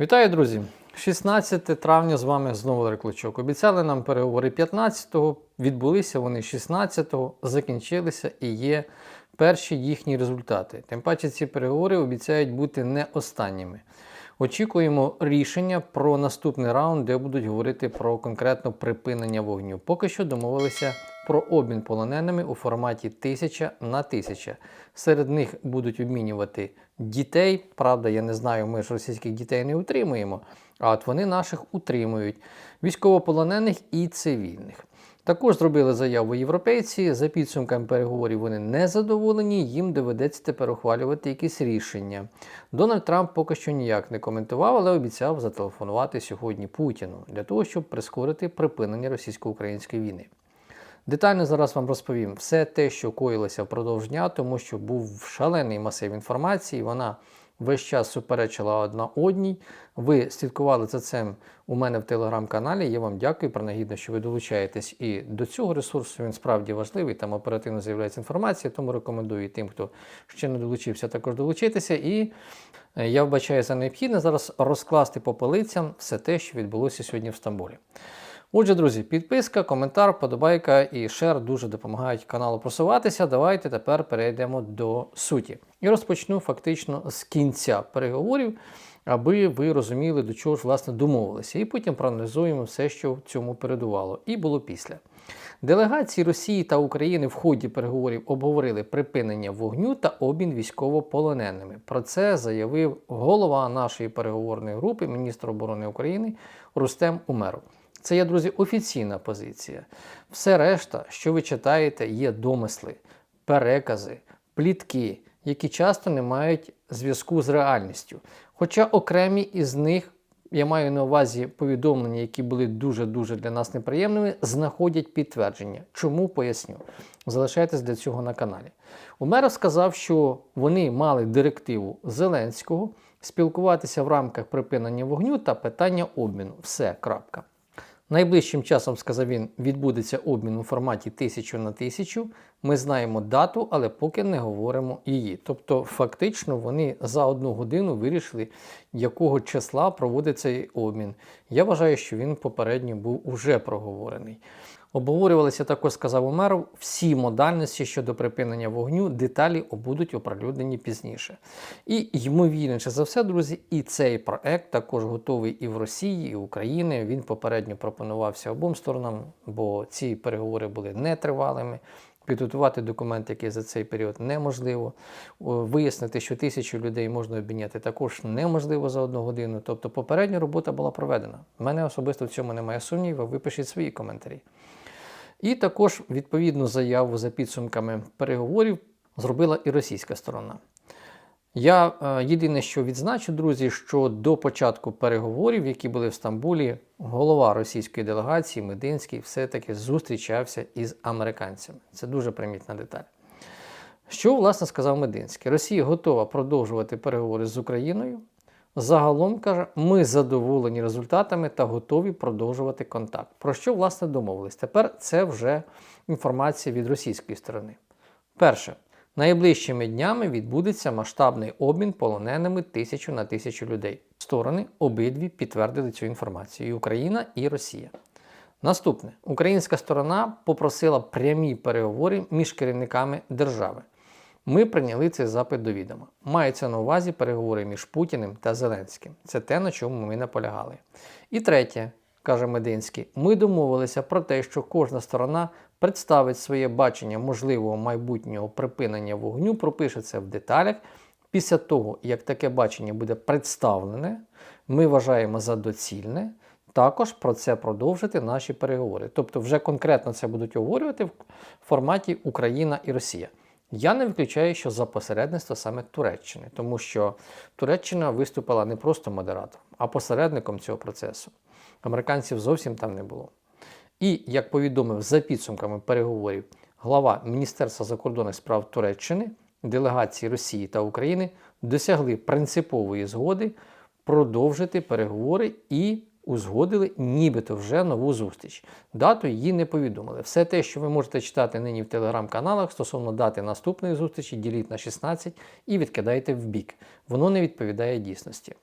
Вітаю, друзі! 16 травня з вами знову Ларик Клочок. Обіцяли нам переговори 15-го, відбулися вони 16-го, закінчилися і є перші їхні результати. Тим паче ці переговори обіцяють бути не останніми. Очікуємо рішення про наступний раунд, де будуть говорити про конкретно припинення вогню. Поки що домовилися про обмін полоненими у форматі 1000 на 1000. Серед них будуть обмінювати дітей. Правда, я не знаю, ми ж російських дітей не утримуємо, а от вони наших утримують військовополонених і цивільних. Також зробили заяву європейці. За підсумками переговорів вони не задоволені, їм доведеться тепер ухвалювати якісь рішення. Дональд Трамп поки що ніяк не коментував, але обіцяв зателефонувати сьогодні Путіну для того, щоб прискорити припинення російсько-української війни. Детально зараз вам розповім все те, що коїлося впродовж дня, тому що був шалений масив інформації. Вона весь час суперечила одна одній. Ви слідкували за цим у мене в телеграм-каналі. Я вам дякую принагідно, що ви долучаєтесь і до цього ресурсу. Він справді важливий, там оперативно з'являється інформація, тому рекомендую тим, хто ще не долучився, також долучитися. І е, я вбачаю за необхідне зараз розкласти по полицям все те, що відбулося сьогодні в Стамбулі. Отже, друзі, підписка, коментар, подобайка і шер дуже допомагають каналу просуватися. Давайте тепер перейдемо до суті. І розпочну фактично з кінця переговорів, аби ви розуміли, до чого ж власне домовилися. І потім проаналізуємо все, що в цьому передувало. І було після. Делегації Росії та України в ході переговорів обговорили припинення вогню та обмін військовополоненими. Про це заявив голова нашої переговорної групи, міністр оборони України Рустем Умеров. Це є, друзі, офіційна позиція. Все решта, що ви читаєте, є домисли, перекази, плітки, які часто не мають зв'язку з реальністю. Хоча окремі із них, я маю на увазі повідомлення, які були дуже-дуже для нас неприємними, знаходять підтвердження. Чому поясню? Залишайтесь для цього на каналі. Умеров сказав, що вони мали директиву Зеленського спілкуватися в рамках припинення вогню та питання обміну. Все, крапка. Найближчим часом, сказав він, відбудеться обмін у форматі 1000 на 1000. Ми знаємо дату, але поки не говоримо її. Тобто, фактично, вони за одну годину вирішили, якого числа проводить цей обмін. Я вважаю, що він попередньо був уже проговорений. Обговорювалися також, сказав Умеров, всі модальності щодо припинення вогню, деталі будуть оприлюднені пізніше. І ймовірніше за все, друзі, і цей проект також готовий і в Росії, і в Україні. Він попередньо пропонувався обом сторонам, бо ці переговори були нетривалими. Підготувати документи, які за цей період неможливо. Вияснити, що тисячу людей можна обміняти, також неможливо за одну годину. Тобто попередня робота була проведена. У мене особисто в цьому немає сумнівів, ви пишіть свої коментарі. І також відповідну заяву за підсумками переговорів зробила і російська сторона. Я е, єдине, що відзначу, друзі, що до початку переговорів, які були в Стамбулі, голова російської делегації Мединський все-таки зустрічався із американцями. Це дуже примітна деталь. Що, власне, сказав Мединський? Росія готова продовжувати переговори з Україною. Загалом каже, ми задоволені результатами та готові продовжувати контакт. Про що, власне, домовились? Тепер це вже інформація від російської сторони. Перше. Найближчими днями відбудеться масштабний обмін полоненими тисячу на тисячу людей. Сторони обидві підтвердили цю інформацію і Україна і Росія. Наступне, українська сторона попросила прямі переговори між керівниками держави. Ми прийняли цей запит до відома. Мається на увазі переговори між Путіним та Зеленським. Це те, на чому ми наполягали. І третє, каже Мединський, ми домовилися про те, що кожна сторона представить своє бачення можливого майбутнього припинення вогню, пропише це в деталях. Після того, як таке бачення буде представлене, ми вважаємо за доцільне також про це продовжити наші переговори. Тобто, вже конкретно це будуть обговорювати в форматі Україна і Росія. Я не виключаю, що за посередництво саме Туреччини, тому що Туреччина виступила не просто модератором, а посередником цього процесу. Американців зовсім там не було. І, як повідомив за підсумками переговорів глава Міністерства закордонних справ Туреччини, делегації Росії та України досягли принципової згоди продовжити переговори і узгодили нібито вже нову зустріч. Дату її не повідомили. Все те, що ви можете читати нині в телеграм-каналах стосовно дати наступної зустрічі, діліть на 16 і відкидайте в бік. Воно не відповідає дійсності.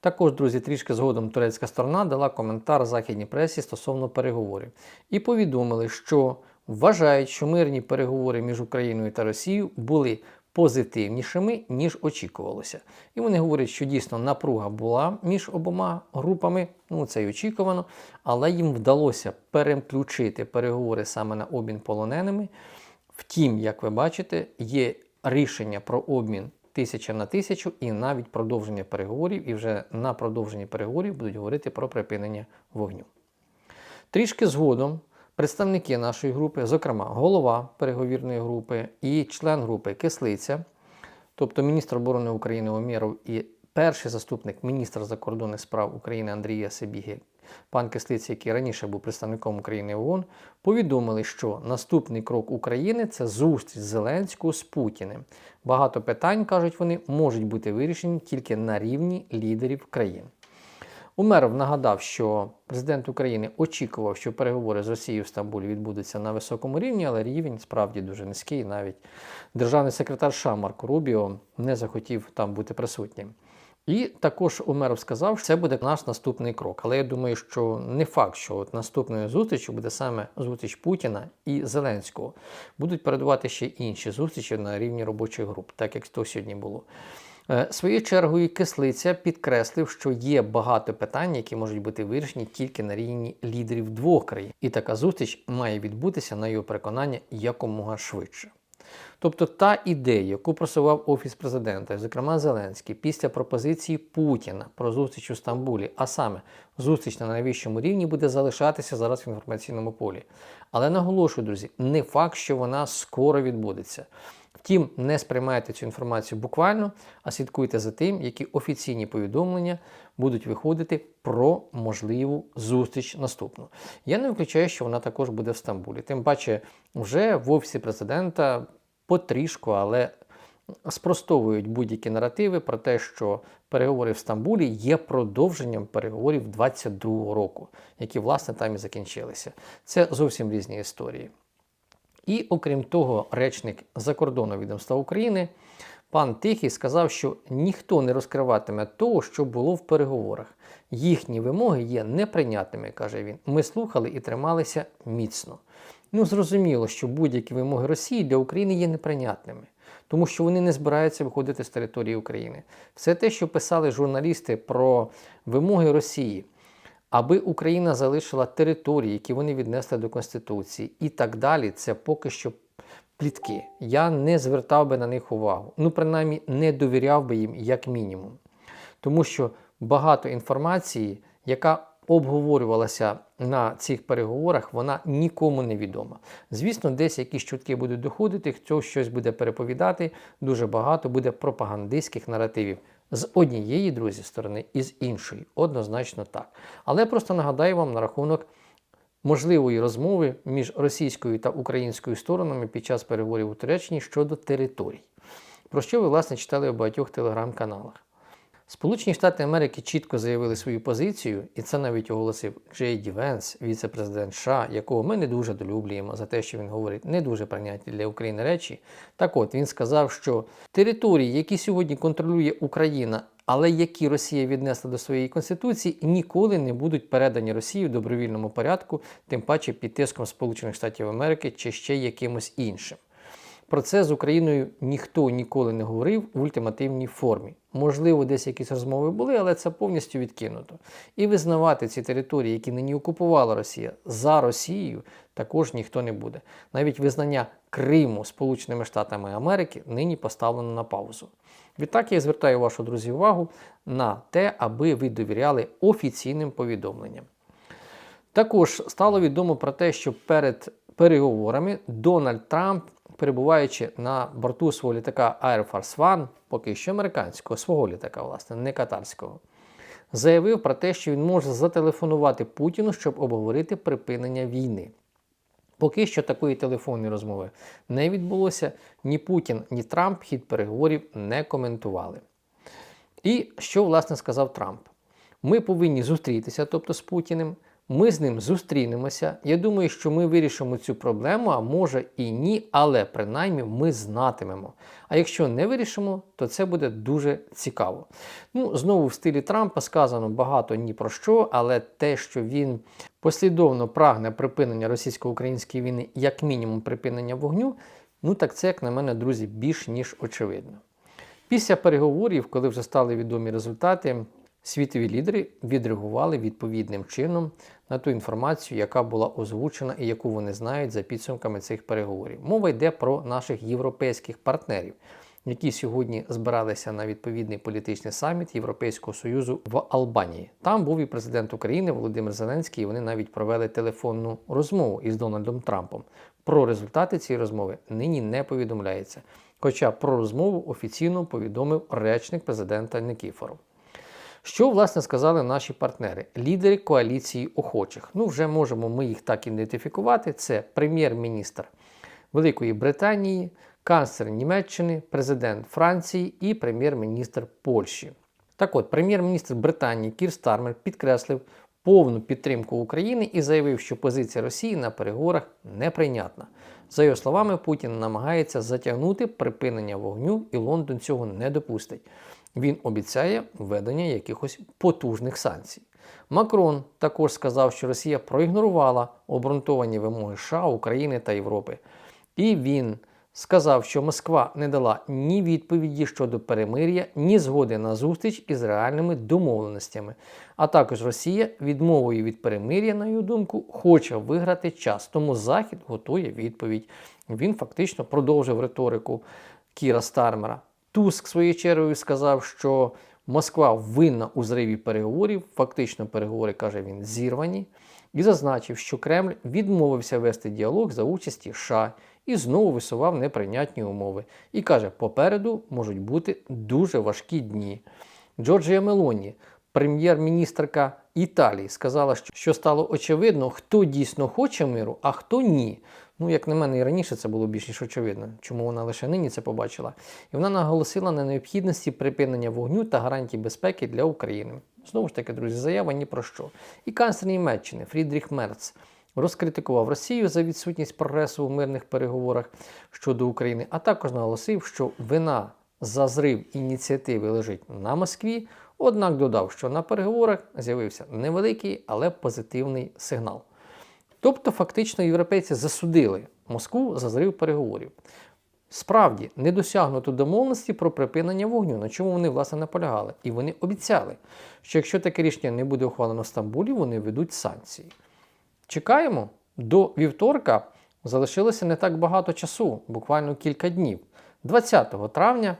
Також, друзі, трішки згодом турецька сторона дала коментар західній пресі стосовно переговорів і повідомили, що вважають, що мирні переговори між Україною та Росією були позитивнішими, ніж очікувалося. І вони говорять, що дійсно напруга була між обома групами, ну це й очікувано, але їм вдалося переключити переговори саме на обмін полоненими. Втім, як ви бачите, є рішення про обмін тисяча на тисячу і навіть продовження переговорів, і вже на продовженні переговорів будуть говорити про припинення вогню. Трішки згодом представники нашої групи, зокрема голова переговірної групи і член групи Кислиця, тобто міністр оборони України Омєров і перший заступник міністра закордонних справ України Андрія Себіги, пан Кислиця, який раніше був представником України в ООН, повідомили, що наступний крок України це зустріч Зеленського з Путіним. Багато питань, кажуть вони, можуть бути вирішені тільки на рівні лідерів країн. Умеров нагадав, що президент України очікував, що переговори з Росією в Стамбулі відбудуться на високому рівні, але рівень справді дуже низький. Навіть державний секретар США Марко Рубіо не захотів там бути присутнім. І також Умеров сказав, що це буде наш наступний крок. Але я думаю, що не факт, що от наступною зустрічю буде саме зустріч Путіна і Зеленського. Будуть передавати ще інші зустрічі на рівні робочих груп, так як то сьогодні було. Е, Своєю чергою кислиця підкреслив, що є багато питань, які можуть бути вирішені тільки на рівні лідерів двох країн, і така зустріч має відбутися на його переконання якомога швидше. Тобто та ідея, яку просував Офіс президента, зокрема Зеленський, після пропозиції Путіна про зустріч у Стамбулі, а саме зустріч на найвищому рівні, буде залишатися зараз в інформаційному полі. Але наголошую, друзі, не факт, що вона скоро відбудеться. Втім, не сприймайте цю інформацію буквально, а слідкуйте за тим, які офіційні повідомлення будуть виходити про можливу зустріч наступну. Я не виключаю, що вона також буде в Стамбулі. Тим паче, вже в офісі президента потрішку, але спростовують будь-які наративи про те, що переговори в Стамбулі є продовженням переговорів 22-го року, які власне там і закінчилися. Це зовсім різні історії. І окрім того, речник закордонного відомства України пан Тихий сказав, що ніхто не розкриватиме того, що було в переговорах. Їхні вимоги є неприйнятними, каже він. Ми слухали і трималися міцно. Ну, зрозуміло, що будь-які вимоги Росії для України є неприйнятними, тому що вони не збираються виходити з території України. Все те, що писали журналісти про вимоги Росії аби Україна залишила території, які вони віднесли до Конституції, і так далі, це поки що плітки. Я не звертав би на них увагу. Ну, принаймні, не довіряв би їм як мінімум. Тому що багато інформації, яка обговорювалася на цих переговорах, вона нікому не відома. Звісно, десь якісь чутки будуть доходити, хто щось буде переповідати, дуже багато буде пропагандистських наративів. З однієї, друзі, сторони і з іншої. Однозначно так. Але просто нагадаю вам на рахунок можливої розмови між російською та українською сторонами під час переговорів у Туреччині щодо територій, про що ви, власне, читали у багатьох телеграм-каналах. Сполучені Штати Америки чітко заявили свою позицію, і це навіть оголосив Джей Ді Венс, віце-президент США, якого ми не дуже долюблюємо за те, що він говорить не дуже прийняті для України речі. Так от він сказав, що території, які сьогодні контролює Україна, але які Росія віднесла до своєї конституції, ніколи не будуть передані Росії в добровільному порядку, тим паче під тиском Сполучених Штатів Америки чи ще якимось іншим. Про це з Україною ніхто ніколи не говорив в ультимативній формі. Можливо, десь якісь розмови були, але це повністю відкинуто. І визнавати ці території, які нині окупувала Росія, за Росією, також ніхто не буде. Навіть визнання Криму Сполученими Штатами Америки нині поставлено на паузу. Відтак я звертаю вашу друзі увагу на те, аби ви довіряли офіційним повідомленням. Також стало відомо про те, що перед переговорами Дональд Трамп перебуваючи на борту свого літака Air Force One, поки що американського, свого літака, власне, не катарського, заявив про те, що він може зателефонувати Путіну, щоб обговорити припинення війни. Поки що такої телефонної розмови не відбулося, ні Путін, ні Трамп хід переговорів не коментували. І що, власне, сказав Трамп? Ми повинні зустрітися, тобто з Путіним. Ми з ним зустрінемося. Я думаю, що ми вирішимо цю проблему, а може і ні, але принаймні ми знатимемо. А якщо не вирішимо, то це буде дуже цікаво. Ну, знову в стилі Трампа сказано багато ні про що, але те, що він послідовно прагне припинення російсько-української війни, як мінімум припинення вогню, ну так це, як на мене, друзі, більш ніж очевидно. Після переговорів, коли вже стали відомі результати, світові лідери відреагували відповідним чином на ту інформацію, яка була озвучена і яку вони знають за підсумками цих переговорів. Мова йде про наших європейських партнерів, які сьогодні збиралися на відповідний політичний саміт Європейського союзу в Албанії. Там був і президент України Володимир Зеленський. і Вони навіть провели телефонну розмову із Дональдом Трампом. Про результати цієї розмови нині не повідомляється. Хоча про розмову офіційно повідомив речник президента Никіфоров. Що власне сказали наші партнери, лідери коаліції охочих? Ну, вже можемо ми їх так ідентифікувати. Це прем'єр-міністр Великої Британії, канцлер Німеччини, президент Франції і прем'єр-міністр Польщі. Так от, прем'єр-міністр Британії Кір Стармер підкреслив повну підтримку України і заявив, що позиція Росії на переговорах неприйнятна. За його словами, Путін намагається затягнути припинення вогню, і Лондон цього не допустить. Він обіцяє введення якихось потужних санкцій. Макрон також сказав, що Росія проігнорувала обґрунтовані вимоги США, України та Європи. І він сказав, що Москва не дала ні відповіді щодо перемир'я, ні згоди на зустріч із реальними домовленостями. А також Росія відмовою від перемир'я, на його думку, хоче виграти час. Тому Захід готує відповідь. Він фактично продовжив риторику Кіра Стармера. Туск своєю чергою сказав, що Москва винна у зриві переговорів. Фактично, переговори каже він зірвані, і зазначив, що Кремль відмовився вести діалог за участі США і знову висував неприйнятні умови. І каже, попереду можуть бути дуже важкі дні. Джорджія Мелоні, прем'єр-міністрка Італії, сказала, що стало очевидно, хто дійсно хоче миру, а хто ні. Ну, як на мене, і раніше це було більш ніж очевидно, чому вона лише нині це побачила. І вона наголосила на необхідності припинення вогню та гарантій безпеки для України. Знову ж таки, друзі, заява ні про що. І канцлер Німеччини Фрідріх Мерц розкритикував Росію за відсутність прогресу у мирних переговорах щодо України, а також наголосив, що вина за зрив ініціативи лежить на Москві. Однак додав, що на переговорах з'явився невеликий, але позитивний сигнал. Тобто, фактично, європейці засудили Москву за зрив переговорів. Справді не досягнуто домовленості про припинення вогню, на чому вони власне наполягали. І вони обіцяли, що якщо таке рішення не буде ухвалено в Стамбулі, вони ведуть санкції. Чекаємо до вівторка. Залишилося не так багато часу, буквально кілька днів. 20 травня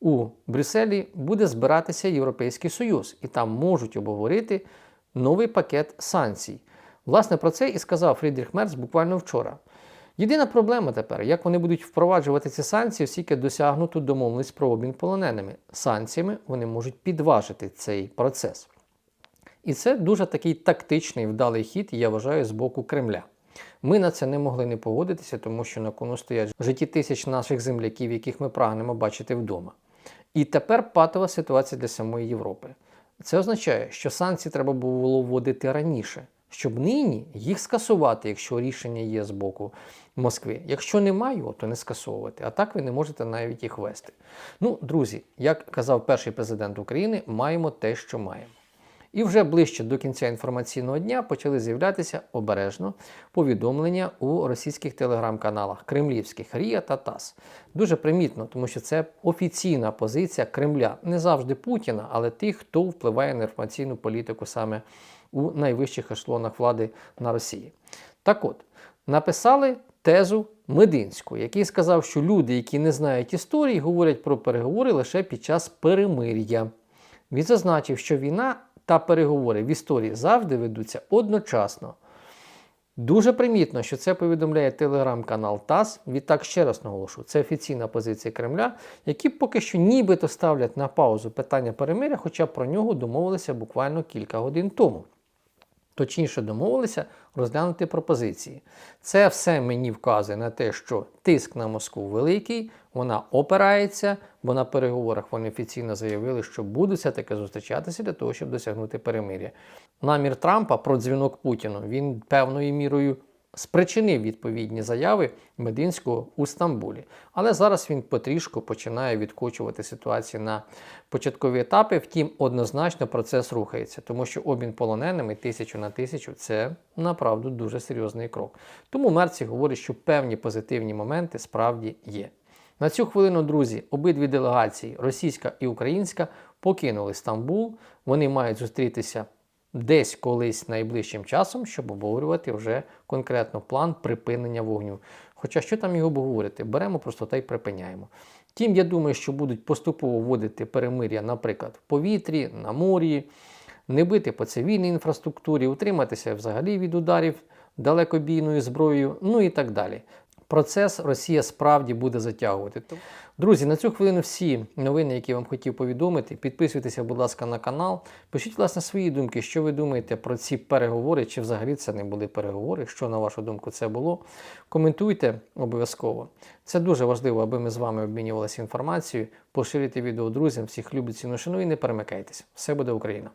у Брюсселі буде збиратися Європейський Союз, і там можуть обговорити новий пакет санкцій. Власне, про це і сказав Фрідріх Мерц буквально вчора. Єдина проблема тепер, як вони будуть впроваджувати ці санкції, оскільки досягнуту домовленість про обмін полоненими. Санкціями вони можуть підважити цей процес. І це дуже такий тактичний вдалий хід, я вважаю, з боку Кремля. Ми на це не могли не погодитися, тому що на кону стоять житті тисяч наших земляків, яких ми прагнемо бачити вдома. І тепер патова ситуація для самої Європи. Це означає, що санкції треба було вводити раніше, щоб нині їх скасувати, якщо рішення є з боку Москви. Якщо немає, то не скасовувати. А так ви не можете навіть їх вести. Ну, друзі, як казав перший президент України, маємо те, що маємо. І вже ближче до кінця інформаційного дня почали з'являтися обережно повідомлення у російських телеграм-каналах Кремлівських Рія та ТАСС. Дуже примітно, тому що це офіційна позиція Кремля, не завжди Путіна, але тих, хто впливає на інформаційну політику саме у найвищих ешелонах влади на Росії. Так от, написали тезу Мединську, який сказав, що люди, які не знають історії, говорять про переговори лише під час перемир'я. Він зазначив, що війна та переговори в історії завжди ведуться одночасно. Дуже примітно, що це повідомляє телеграм-канал ТАСС. Відтак ще раз наголошу, це офіційна позиція Кремля, які поки що нібито ставлять на паузу питання перемиря, хоча про нього домовилися буквально кілька годин тому. Точніше домовилися розглянути пропозиції. Це все мені вказує на те, що тиск на Москву великий, вона опирається, бо на переговорах вони офіційно заявили, що будуть все-таки зустрічатися для того, щоб досягнути перемир'я. Намір Трампа про дзвінок Путіну він певною мірою спричинив відповідні заяви Мединського у Стамбулі. Але зараз він потрішку починає відкочувати ситуацію на початкові етапи. Втім, однозначно процес рухається, тому що обмін полоненими тисячу на тисячу це направду дуже серйозний крок. Тому Мерці говорить, що певні позитивні моменти справді є. На цю хвилину, друзі, обидві делегації, російська і українська, покинули Стамбул. Вони мають зустрітися десь колись найближчим часом, щоб обговорювати вже конкретно план припинення вогню. Хоча що там його обговорити? Беремо просто та й припиняємо. Втім, я думаю, що будуть поступово вводити перемир'я, наприклад, в повітрі, на морі, не бити по цивільній інфраструктурі, утриматися взагалі від ударів далекобійною зброєю, ну і так далі. Процес Росія справді буде затягувати. Друзі, на цю хвилину всі новини, які я вам хотів повідомити. Підписуйтеся, будь ласка, на канал. Пишіть, власне, свої думки, що ви думаєте про ці переговори, чи взагалі це не були переговори, що, на вашу думку, це було. Коментуйте обов'язково. Це дуже важливо, аби ми з вами обмінювалися інформацією. Поширюйте відео друзям, всіх любить ціну шану і не перемикайтесь. Все буде Україна!